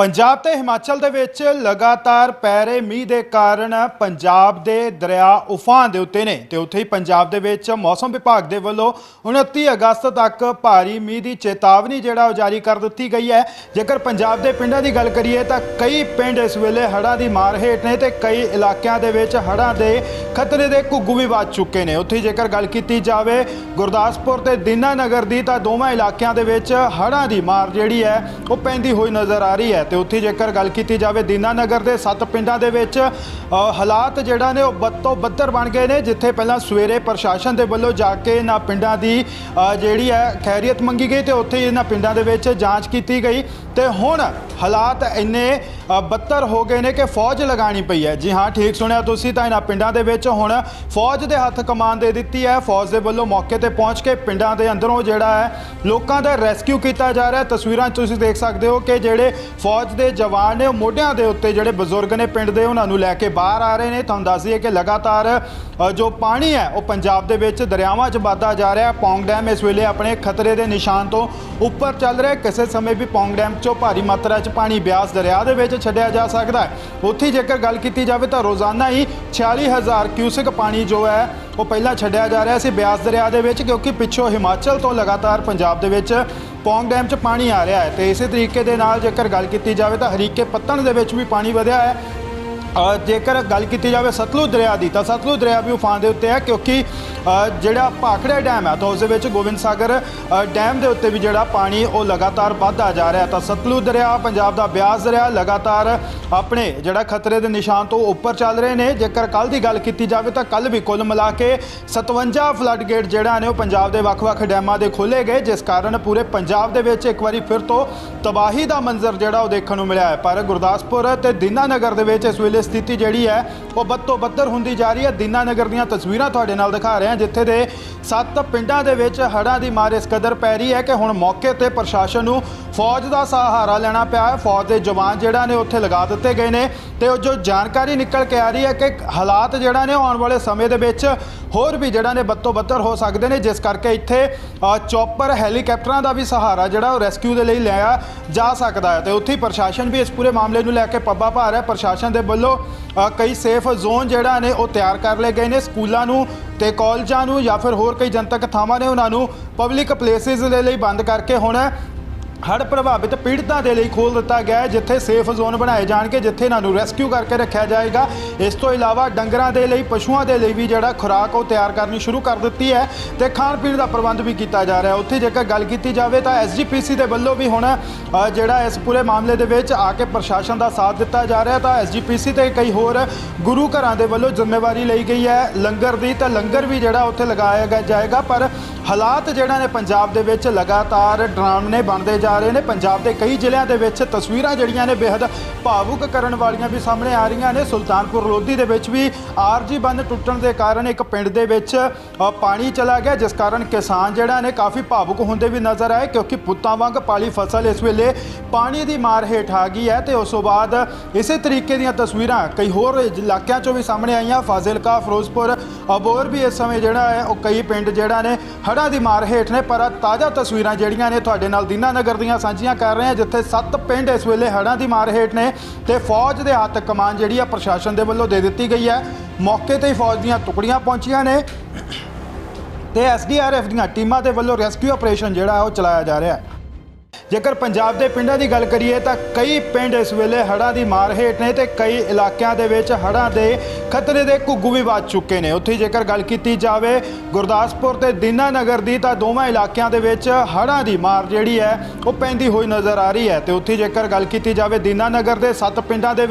ਪੰਜਾਬ ਤੇ ਹਿਮਾਚਲ ਦੇ ਵਿੱਚ ਲਗਾਤਾਰ ਪੈ ਰਹੇ ਮੀਂਹ ਦੇ ਕਾਰਨ ਪੰਜਾਬ ਦੇ ਦਰਿਆ ਉਫਾਨ ਦੇ ਉੱਤੇ ਨੇ ਤੇ ਉੱਥੇ ਹੀ ਪੰਜਾਬ ਦੇ ਵਿੱਚ ਮੌਸਮ ਵਿਭਾਗ ਦੇ ਵੱਲੋਂ 29 ਅਗਸਤ ਤੱਕ ਭਾਰੀ ਮੀਂਹ ਦੀ ਚੇਤਾਵਨੀ ਜਿਹੜਾ ਉਹ ਜਾਰੀ ਕਰ ਦਿੱਤੀ ਗਈ ਹੈ। ਜੇਕਰ ਪੰਜਾਬ ਦੇ ਪਿੰਡਾਂ ਦੀ ਗੱਲ ਕਰੀਏ ਤਾਂ ਕਈ ਪਿੰਡ ਇਸ ਵੇਲੇ ਹੜ੍ਹਾਂ ਦੀ ਮਾਰ ਹੇਠ ਨੇ ਤੇ ਕਈ ਇਲਾਕਿਆਂ ਦੇ ਵਿੱਚ ਹੜ੍ਹਾਂ ਦੇ ਖਤਰੇ ਦੇ ਘੁੱਗੂ ਵੀ ਵੱਜ ਚੁੱਕੇ ਨੇ। ਉੱਥੇ ਜੇਕਰ ਗੱਲ ਕੀਤੀ ਜਾਵੇ ਗੁਰਦਾਸਪੁਰ ਤੇ ਦੀਨਾਨਗਰ ਦੀ ਤਾਂ ਦੋਵਾਂ ਇਲਾਕਿਆਂ ਦੇ ਵਿੱਚ ਹੜ੍ਹਾਂ ਦੀ ਮਾਰ ਜਿਹੜੀ ਹੈ ਉਹ ਪੈਂਦੀ ਹੋਈ ਨਜ਼ਰ ਆ ਰਹੀ ਹੈ। ਤੇ ਉੱਥੇ ਜੇਕਰ ਗੱਲ ਕੀਤੀ ਜਾਵੇ ਦੀਨਾਨਗਰ ਦੇ ਸੱਤ ਪਿੰਡਾਂ ਦੇ ਵਿੱਚ ਹਾਲਾਤ ਜਿਹੜਾ ਨੇ ਉਹ ਬੱਤੋਂ ਬੱਤਰ ਬਣ ਗਏ ਨੇ, ਜਿੱਥੇ ਪਹਿਲਾਂ ਸਵੇਰੇ ਪ੍ਰਸ਼ਾਸਨ ਦੇ ਵੱਲੋਂ ਜਾ ਕੇ ਇਹਨਾਂ ਪਿੰਡਾਂ ਦੀ ਜਿਹੜੀ ਹੈ ਖੈਰੀਅਤ ਮੰਗੀ ਗਈ ਤੇ ਉੱਥੇ ਹੀ ਇਹਨਾਂ ਪਿੰਡਾਂ ਦੇ ਵਿੱਚ ਜਾਂਚ ਕੀਤੀ ਗਈ ਤੇ ਹੁਣ ਹਾਲਾਤ ਇੰਨੇ ਬੱਤਰ ਹੋ ਗਏ ਨੇ ਕਿ ਫੌਜ ਲਗਾਣੀ ਪਈ ਹੈ। ਜੀ ਹਾਂ, ਠੀਕ ਸੁਣਿਆ ਤੁਸੀਂ ਤਾਂ ਇਹਨਾਂ ਪਿੰਡਾਂ ਦੇ ਵਿੱਚ ਹੁਣ ਫੌਜ ਦੇ ਹੱਥ ਕਮਾਨ ਦੇ ਦਿੱਤੀ ਹੈ। ਫੌਜ ਦੇ ਵੱਲੋਂ ਮੌਕੇ ਤੇ ਪਹੁੰਚ ਕੇ ਪਿੰਡਾਂ ਦੇ ਅੰਦਰੋਂ ਜਿਹੜਾ ਹੈ, ਲੋਕਾਂ ਦਾ ਰੈਸਕਿਊ ਕੀਤਾ ਜਾ ਰਿਹਾ ਤਸਵੀਰਾਂ 'ਚ ਤੁਸੀਂ ਦੇਖ ਸਕਦੇ ਹੋ ਕਿ ਜਿਹੜੇ ਫੌਜ ਦੇ ਜਵਾਨ ਨੇ, ਉਹ ਮੋਢਿਆਂ ਦੇ ਉੱਤੇ ਜਿਹੜੇ ਬਜ਼ੁਰਗ ਨੇ ਪਿੰਡ ਦੇ, ਉਹਨਾਂ ਨੂੰ ਲੈ ਕੇ ਬਾਹਰ ਆ ਰਹੇ ਨੇ। ਤੁਹਾਨੂੰ ਦੱਸ ਦਈਏ ਕਿ ਲਗਾਤਾਰ ਜੋ ਪਾਣੀ ਹੈ, ਉਹ ਪੰਜਾਬ ਦੇ ਵਿੱਚ ਦਰਿਆਵਾਂ 'ਚ ਵੱਧਦਾ ਜਾ ਰਿਹਾ ਹੈ। ਪੌਂਗ ਡੈਮ ਇਸ ਵੇਲੇ ਆਪਣੇ ਖਤਰੇ ਦੇ ਨਿਸ਼ਾਨ ਤੋਂ ਉੱਪਰ ਚੱਲ ਰਿਹਾ ਕਿਸੇ ਸਮੇਂ ਵੀ ਪੌਂਗ ਡੈਮ 'ਚੋਂ ਭਾਰੀ ਮਾਤਰਾ 'ਚ ਪਾਣੀ ਬਿਆਸ ਦਰਿਆ ਦੇ ਵਿੱਚ ਛੱਡਿਆ ਜਾ ਸਕਦਾ ਹੈ। ਉੱਥੇ ਜੇਕਰ ਗੱਲ ਕੀਤੀ ਜਾਵੇ ਤਾਂ ਰੋਜ਼ਾਨਾ ਹੀ 46000 ਕਿਊਸਿਕ ਪਾਣੀ ਜੋ ਹੈ, ਉਹ ਪਹਿਲਾਂ ਛੱਡਿਆ ਜਾ ਰਿਹਾ ਸੀ ਬਿਆਸ ਦਰਿਆ ਦੇ ਵਿੱਚ, ਕਿਉਂਕਿ ਪਿੱਛੋਂ ਹਿਮਾਚਲ ਤੋਂ ਲਗਾਤਾਰ ਪੰਜਾਬ ਦੇ ਵਿੱਚ ਪੌਂਗ ਡੈਮ 'ਚ ਪਾਣੀ ਆ ਰਿਹਾ ਹੈ। ਤੇ ਇਸੇ ਤਰੀਕੇ ਦੇ ਨਾਲ ਜੇਕਰ ਗੱਲ ਕੀਤੀ ਜਾਵੇ ਤਾਂ ਹਰੀਕੇ ਪੱਤਣ ਦੇ ਵਿੱਚ ਵੀ ਪਾਣੀ ਵਧਿਆ ਹੈ। ਜੇਕਰ ਗੱਲ ਕੀਤੀ ਜਾਵੇ ਸਤਲੁਜ ਦਰਿਆ ਦੀ, ਤਾਂ ਸਤਲੁਜ ਦਰਿਆ ਵੀ ਉਫਾਨ ਦੇ ਉੱਤੇ ਹੈ, ਕਿਉਂਕਿ ਜਿਹੜਾ ਭਾਖੜਾ ਡੈਮ ਹੈ, ਤਾਂ ਉਸ ਦੇ ਵਿੱਚ ਗੋਬਿੰਦ ਸਾਗਰ ਡੈਮ ਦੇ ਉੱਤੇ ਵੀ ਜਿਹੜਾ ਪਾਣੀ ਉਹ ਲਗਾਤਾਰ ਵੱਧਦਾ ਜਾ ਰਿਹਾ ਤਾਂ ਸਤਲੁਜ ਦਰਿਆ, ਪੰਜਾਬ ਦਾ ਬਿਆਸ ਦਰਿਆ, ਲਗਾਤਾਰ ਆਪਣੇ ਜਿਹੜਾ ਖਤਰੇ ਦੇ ਨਿਸ਼ਾਨ ਤੋਂ ਉੱਪਰ ਚੱਲ ਰਹੇ ਨੇ। ਜੇਕਰ ਕੱਲ ਦੀ ਗੱਲ ਕੀਤੀ ਜਾਵੇ, ਤਾਂ ਕੱਲ ਵੀ ਕੁੱਲ ਮਿਲਾ ਕੇ 57 ਫਲੱਡ ਗੇਟ ਜਿਹੜਾ ਨੇ ਉਹ ਪੰਜਾਬ ਦੇ ਵੱਖ-ਵੱਖ ਡੈਮਾਂ ਦੇ ਖੋਲੇ ਗਏ, ਜਿਸ ਕਾਰਨ ਪੂਰੇ ਪੰਜਾਬ ਦੇ ਵਿੱਚ ਇੱਕ ਵਾਰੀ ਫਿਰ ਤੋਂ ਤਬਾਹੀ ਦਾ ਮੰਜ਼ਰ ਜਿਹੜਾ ਉਹ ਦੇਖਣ ਨੂੰ ਮਿਲਿਆ ਹੈ। ਪਰ ਗੁਰਦਾਸਪੁਰ ਤੇ ਦੀਨਾਨਗਰ ਦੇ ਵਿੱਚ ਇਸ ਵੇਲੇ ਸਥਿਤੀ ਜਿਹੜੀ ਹੈ ਉਹ ਬੱਤੋਂ ਬੱਤਰ ਹੁੰਦੀ ਜਾ ਰਹੀ ਹੈ। ਦੀਨਾਨਗਰ ਦੀਆਂ ਤਸਵੀਰਾਂ ਤੁਹਾਡੇ ਨਾਲ ਦਿਖਾ ਰਹੇ ਹਾਂ ਜਿੱਥੇ ਦੇ ਸੱਤ ਪਿੰਡਾਂ ਦੇ ਵਿੱਚ ਹੜ੍ਹਾਂ ਦੀ ਮਾਰ ਇਸ ਕਦਰ ਪੈ ਰਹੀ ਹੈ ਕਿ ਹੁਣ ਮੌਕੇ ਤੇ ਪ੍ਰਸ਼ਾਸਨ ਨੂੰ ਫੌਜ ਦਾ ਸਹਾਰਾ ਲੈਣਾ ਪਿਆ ਹੈ। ਫੌਜ ਦੇ ਜਵਾਨ ਜਿਹੜਾ ਨੇ ਉੱਥੇ ਲਗਾ ਦਿੱਤੇ ਗਏ ਨੇ ਤੇ ਉਹ ਜੋ ਜਾਣਕਾਰੀ ਨਿਕਲ ਕੇ ਆ ਰਹੀ ਹੈ ਕਿ ਹਾਲਾਤ ਜਿਹੜਾ ਨੇ ਆਉਣ ਵਾਲੇ ਸਮੇਂ ਦੇ ਵਿੱਚ ਹੋਰ ਵੀ ਜਿਹੜਾ ਨੇ ਬੱਤੋਂ ਬੱਤਰ ਹੋ ਸਕਦੇ ਨੇ। ਜਿਸ ਕਰਕੇ ਇੱਥੇ ਅ, ਚੌਪਰ ਹੈਲੀਕਾਪਟਰਾਂ ਦਾ ਵੀ ਸਹਾਰਾ ਜਿਹੜਾ ਉਹ ਰੈਸਕਿਊ ਦੇ ਲਈ ਲਿਆ ਜਾ ਸਕਦਾ ਹੈ। ਤੇ ਉੱਥੇ ਹੀ ਪ੍ਰਸ਼ਾਸਨ ਵੀ ਇਸ ਪੂਰੇ ਮਾਮਲੇ ਨੂੰ ਲੈ ਕੇ ਪੱਬਾ ਭਾਰ ਹੈ। ਪ੍ਰਸ਼ਾਸਨ ਦੇ ਵੱਲੋਂ ਅ, ਕਈ ਸੇਫ ਜ਼ੋਨ ਜਿਹੜਾ ਨੇ ਉਹ ਤਿਆਰ ਕਰ ਲਏ ਗਏ ਨੇ ਸਕੂਲਾਂ ਨੂੰ ਤੇ ਕਾਲਜਾਂ ਨੂੰ ਜਾਂ ਫਿਰ ਹੋਰ ਕਈ ਜਨਤਕ ਥਾਵਾਂ ਨੇ ਉਹਨਾਂ ਨੂੰ ਪਬਲਿਕ ਪਲੇਸਿਸ ਦੇ ਲਈ ਬੰਦ ਕਰਕੇ ਹੁਣ ਹੜ੍ਹ ਪ੍ਰਭਾਵਿਤ ਪੀੜਤਾਂ ਦੇ ਲਈ ਖੋਲ ਦਿੱਤਾ ਗਿਆ ਹੈ, ਜਿੱਥੇ ਸੇਫ ਜ਼ੋਨ ਬਣਾਏ ਜਾਣਗੇ, ਜਿੱਥੇ ਇਹਨਾਂ ਨੂੰ ਰੈਸਕਿਊ ਕਰਕੇ ਰੱਖਿਆ ਜਾਏਗਾ। ਇਸ ਤੋਂ ਇਲਾਵਾ ਡੰਗਰਾਂ ਦੇ ਲਈ, ਪਸ਼ੂਆਂ ਦੇ ਲਈ ਵੀ ਜਿਹੜਾ ਖੁਰਾਕ ਉਹ ਤਿਆਰ ਕਰਨੀ ਸ਼ੁਰੂ ਕਰ ਦਿੱਤੀ ਹੈ ਤੇ ਖਾਣ ਪੀਣ ਦਾ ਪ੍ਰਬੰਧ ਵੀ ਕੀਤਾ ਜਾ ਰਿਹਾ ਉੱਥੇ ਜੇਕਰ ਗੱਲ ਕੀਤੀ ਜਾਵੇ ਤਾਂ ਐਸਜੀਪੀਸੀ ਦੇ ਵੱਲੋਂ ਵੀ ਹੁਣ ਜਿਹੜਾ ਇਸ ਪੂਰੇ ਮਾਮਲੇ ਦੇ ਵਿੱਚ ਆ ਕੇ ਪ੍ਰਸ਼ਾਸਨ ਦਾ ਸਾਥ ਦਿੱਤਾ ਜਾ ਰਿਹਾ ਤਾਂ ਐਸਜੀਪੀਸੀ ਤੇ ਕਈ ਹੋਰ ਗੁਰੂ ਘਰਾਂ ਦੇ ਵੱਲੋਂ ਜ਼ਿੰਮੇਵਾਰੀ ਲਈ ਗਈ ਹੈ। ਲੰਗਰ ਦੀ ਤਾਂ ਲੰਗਰ ਵੀ ਜਿਹੜਾ ਉੱਥੇ ਲਗਾਇਆ ਗਿਆ ਜਾਏਗਾ, ਪਰ ਹਾਲਾਤ ਜਿਹੜਾ ਨੇ ਪੰਜਾਬ ਦੇ ਵਿੱਚ ਲਗਾਤਾਰ ਡਰਾਵਨੇ ਬਣਦੇ ਜਾ ਰਹੇ ਨੇ। ਪੰਜਾਬ ਦੇ ਕਈ ਜ਼ਿਲ੍ਹਿਆਂ ਦੇ ਵਿੱਚ ਤਸਵੀਰਾਂ ਜਿਹੜੀਆਂ ਨੇ ਬੇहद ਭਾਵੁਕ ਕਰਨ ਵਾਲੀਆਂ ਵੀ ਸਾਹਮਣੇ ਆ ਰਹੀਆਂ ਨੇ। ਸੁਲਤਾਨਪੁਰ ਲੋਧੀ ਦੇ ਵਿੱਚ ਵੀ ਆਰਜੀ ਬੰਨ ਟੁੱਟਣ ਦੇ ਕਾਰਨ ਇੱਕ ਪਿੰਡ ਦੇ ਵਿੱਚ ਪਾਣੀ ਚਲਾ ਗਿਆ, ਜਿਸ ਕਾਰਨ ਕਿਸਾਨ ਜਿਹੜਾ ਨੇ ਕਾਫੀ ਭਾਵੁਕ ਹੁੰਦੇ ਵੀ ਨਜ਼ਰ ਆਏ, ਕਿਉਂਕਿ ਪੁੱਤਾਂ ਵਾਂਗ ਪਾਲੀ ਫਸਲ ਇਸ ਵੇਲੇ ਪਾਣੀ ਦੀ ਮਾਰ ਹੇਠ ਆ ਗਈ ਹੈ ਤੇ ਉਸ ਤੋਂ ਬਾਅਦ ਇਸੇ ਤਰੀਕੇ ਦੀਆਂ ਤਸਵੀਰਾਂ ਕਈ ਹੋਰ ਇਲਾਕਿਆਂ ਚੋਂ ਵੀ ਸਾਹਮਣੇ ਆਈਆਂ। ਫਾਜ਼ਿਲਕਾ, ਫਿਰੋਜ਼ਪੁਰ ਅਬੋਰ ਵੀ ਇਸ ਸਮੇਂ ਜਿਹੜਾ ਹੈ, ਉਹ ਕਈ ਪਿੰਡ ਜਿਹੜਾ ਨੇ ਹੜ੍ਹਾਂ ਦੀ ਮਾਰ ਹੇਠ ਨੇ, ਪਰ ਤਾਜ਼ਾ ਤਸਵੀਰਾਂ ਜਿਹੜੀਆਂ ਨੇ ਤੁਹਾਡੇ ਨਾਲ ਦੀਨਾ ਨਗਰ ਦੀਆਂ ਸਾਂਝੀਆਂ ਕਰ ਰਹੇ ਹਾਂ, ਜਿੱਥੇ ਸੱਤ ਪਿੰਡ ਇਸ ਵੇਲੇ ਹੜ੍ਹਾਂ ਦੀ ਮਾਰ ਹੇਠ ਨੇ ਤੇ ਫੌਜ ਦੇ ਹੱਥ ਕਮਾਨ ਜਿਹੜੀ ਆ ਪ੍ਰਸ਼ਾਸਨ ਦੇ ਵੱਲੋਂ ਦੇ ਦਿੱਤੀ ਗਈ ਹੈ। ਮੌਕੇ ਤੇ ਹੀ ਫੌਜ ਦੀਆਂ ਟੁਕੜੀਆਂ ਪਹੁੰਚੀਆਂ ਨੇ ਤੇ ਐਸਡੀਆਰਐਫ ਦੀਆਂ ਟੀਮਾਂ ਦੇ ਵੱਲੋਂ ਰੈਸਕਿਊ ਆਪਰੇਸ਼ਨ ਜਿਹੜਾ ਉਹ ਚਲਾਇਆ ਜਾ ਰਿਹਾ ਹੈ। ਜੇਕਰ ਪੰਜਾਬ ਦੇ ਪਿੰਡਾਂ ਦੀ ਗੱਲ ਕਰੀਏ ਤਾਂ ਕਈ ਪਿੰਡ ਇਸ ਵੇਲੇ ਹੜ੍ਹਾਂ ਦੀ ਮਾਰ ਹੇਠ ਨੇ ਤੇ ਕਈ ਇਲਾਕਿਆਂ ਦੇ ਵਿੱਚ ਹੜ੍ਹਾਂ ਦੇ ਖਤਰੇ ਦੇ ਘੁੱਗੂ ਵੀ ਵੱਜ ਚੁੱਕੇ ਨੇ। ਉੱਥੇ ਜੇਕਰ ਗੱਲ ਕੀਤੀ ਜਾਵੇ ਗੁਰਦਾਸਪੁਰ ਤੇ ਦੀਨਾਨਗਰ ਦੀ ਤਾਂ ਦੋਵਾਂ ਇਲਾਕਿਆਂ ਦੇ ਵਿੱਚ ਹੜ੍ਹਾਂ ਦੀ ਮਾਰ ਜਿਹੜੀ ਹੈ ਉਹ ਪੈਂਦੀ ਹੋਈ ਨਜ਼ਰ ਆ ਰਹੀ ਹੈ। ਤੇ ਉੱਥੇ ਜੇਕਰ ਗੱਲ ਕੀਤੀ ਜਾਵੇ ਦੀਨਾਨਗਰ ਦੇ ਸੱਤ ਪਿੰਡਾਂ ਦੇ ਵਿੱਚ